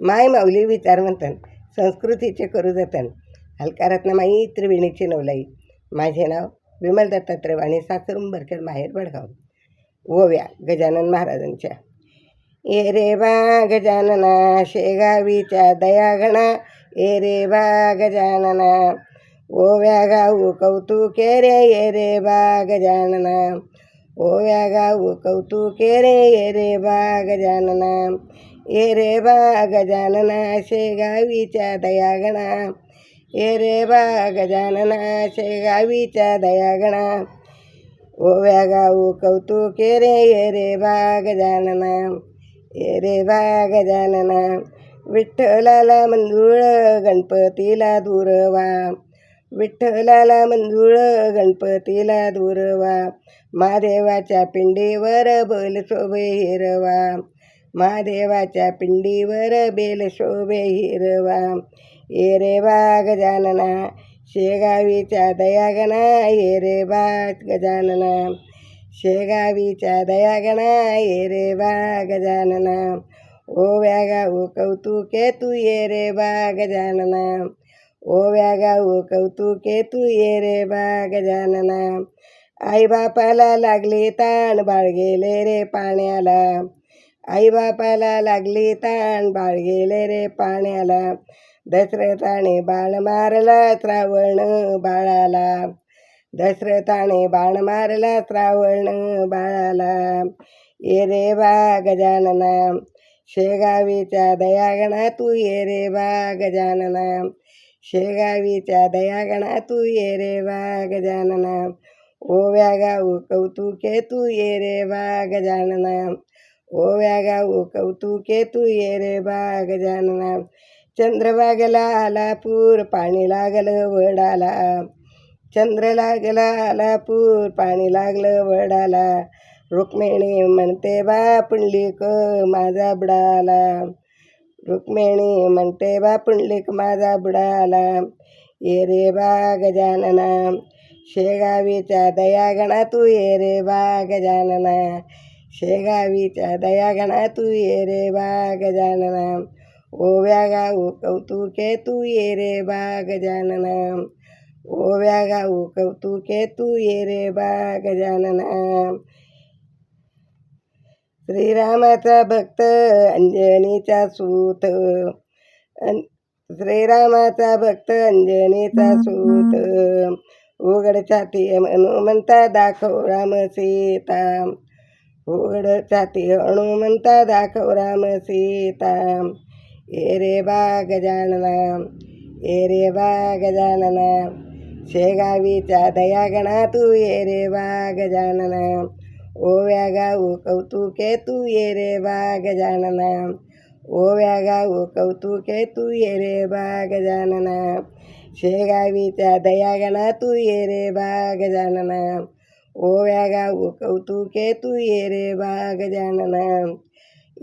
माय माऊली विचारवंतन संस्कृतीचे करू जतन हलकारातनं माई त्रिवेणीची नवलाई. माझे नाव विमल दत्तात्रय आणि सासर उंबरखेड माहेर बडगाव ओव्या गजानन महाराजांच्या. ए रे बा गजानना शेगावीच्या दयागणा ए रे बा गजानना ओव्या गाऊ कौतुके रे ये रे बा गजानना. ओव्या गाऊ कौतुके रे ये रे बा गजानना. ए रे बा गजानना शेगावीच्या दयागणा ए रे बा गजानना शेगावीच्या दयागणा ओव्या गाऊ कौतुके रे ये रे बा गजानना ए रे बा गजानना विठ्ठलाला मंजूळ गणपतीला दूरवा विठ्ठलाला मंजूळ गणपतीला दूरवा महादेवाच्या पिंडीवर बैल शोभे हिरवा महादेवाच्या पिंडीवर बेल शोभे हिरवा. ये रे बा गजानना शेगावीच्या दयागणा ये रे बा गजानना शेगावीच्या दयागणा ये रे बा गजानना ओव्या गाऊ कौतुके तू ये रे बा गजानना ओव्या गाऊ कौतुके तू ये रे बा गजानना आई बापाला लागली ताण बाळ गेले रे पाण्याला. आई बापाला लागली ताण बाळ गेले रे पाण्याला. दशरथाने बाण मारला श्रावण बाळाला. दशरथाने बाण मारला श्रावण बाळाला. ये रे बा गजानना शेगावीच्या दयागणा तू ये रे बा गजानना. शेगावीच्या दयागणा तू ये रे बा गजानना. ओव्या गाऊ कौतुके तू ये रे बा गजानना. ओव्या गाऊ कौतुके तू ये रे बा गजानना चंद्रबागला आला पूर पाणी लागलं वडाला चंद्र लागला आला पूर पाणी लागलं वडाला रुक्मिणी म्हणते बा पुंडलिक माझा बुडाला रुक्मिणी म्हणते बा पुंडलिक माझा बुडाला ये रे बा गजानना शेगावीच्या दयागणा तू ये रे बा गजानना शेगावीच्या दयागणा तू ये रे बा गजानना ओव्या गाऊ कौतुके तू ये रे बा गजानना ओव्या गाऊ कौतुके तू ये रे बा गजानना श्रीरामाचा भक्त अंजनीचा सूत. श्रीरामाचा भक्त अंजनीचा सूत. उघड छाती हनुमंता दाखव राम सीता. उघड छाती दाखव राम सीता ए रे बा गजानना ए रे बा गजानना शेगावीच्या दयागणा तू ये रे बा गजानना ओव्या गाऊ कौतुके तू ये रे बा गजानना ओव्या गाऊ कौतुके तू ये रे बा गजानना शेगावीच्या दयागणा तू ये रे बा गजानना ओव्या गाऊ कौतुके तू ये रे बाग जानना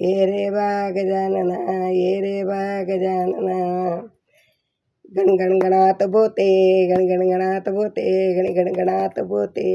ये रे बाग जानना ये रे बा गजानना गणगणगणात बोते गणगणगणात बोते गणगणगणात बोते